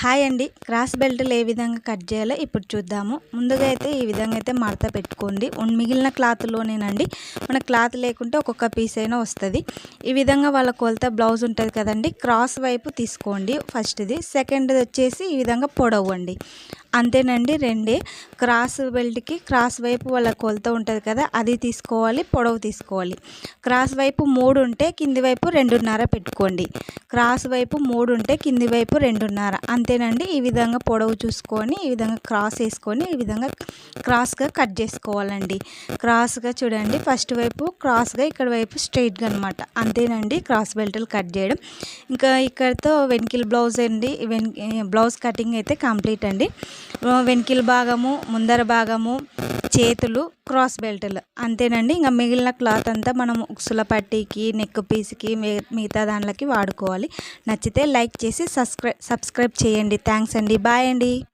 Hi అండి. Cross బెల్ట్లు ఏ విధంగా cut చేయాలో ఇప్పుడు చూద్దాము. ముందుగా అయితే ఈ విధంగా అయితే మడత పెట్టుకోండి. మిగిలిన క్లాత్లోనేనండి. మన క్లాత్ లేకుంటే ఒక్కొక్క పీస్ అయినా వస్తుంది. ఈ విధంగా వాళ్ళ కొలత బ్లౌజ్ ఉంటుంది కదండి. క్రాస్ వైపు తీసుకోండి ఫస్ట్ది. సెకండ్ది వచ్చేసి ఈ విధంగా పొడవండి. అంతేనండి రెండే. క్రాస్ బెల్ట్కి క్రాస్ వైపు వాళ్ళ కొలత ఉంటుంది కదా అది తీసుకోవాలి పొడవు తీసుకోవాలి. క్రాస్ వైపు మూడు ఉంటే కింది వైపు రెండున్నర పెట్టుకోండి. క్రాస్ వైపు మూడు ఉంటే కింది వైపు రెండున్నర. అంతేనండి ఈ విధంగా పొడవు చూసుకొని ఈ విధంగా క్రాస్ వేసుకొని ఈ విధంగా క్రాస్గా కట్ చేసుకోవాలండి. క్రాస్గా చూడండి ఫస్ట్ వైపు క్రాస్గా ఇక్కడ వైపు స్ట్రైట్గా అనమాట అంతేనండి క్రాస్ బెల్ట్లు కట్ చేయడం. ఇంకా ఇక్కడతో వెనికిల్ బ్లౌజ్ అండి వెన్ బ్లౌజ్ కటింగ్ అయితే కంప్లీట్ అండి. వెనుకల భాగము ముందర భాగము చేతులు క్రాస్ బెల్ట్లు. అంతేనండి ఇంకా మిగిలిన క్లాత్ అంతా మనం ఉక్సుల పట్టీకి నెక్ పీస్కి మిగతా దాంట్లోకి వాడుకోవాలి. నచ్చితే లైక్ చేసి సబ్స్క్రైబ్ సబ్స్క్రైబ్ చేయండి. థ్యాంక్స్ అండి. బాయ్ అండి.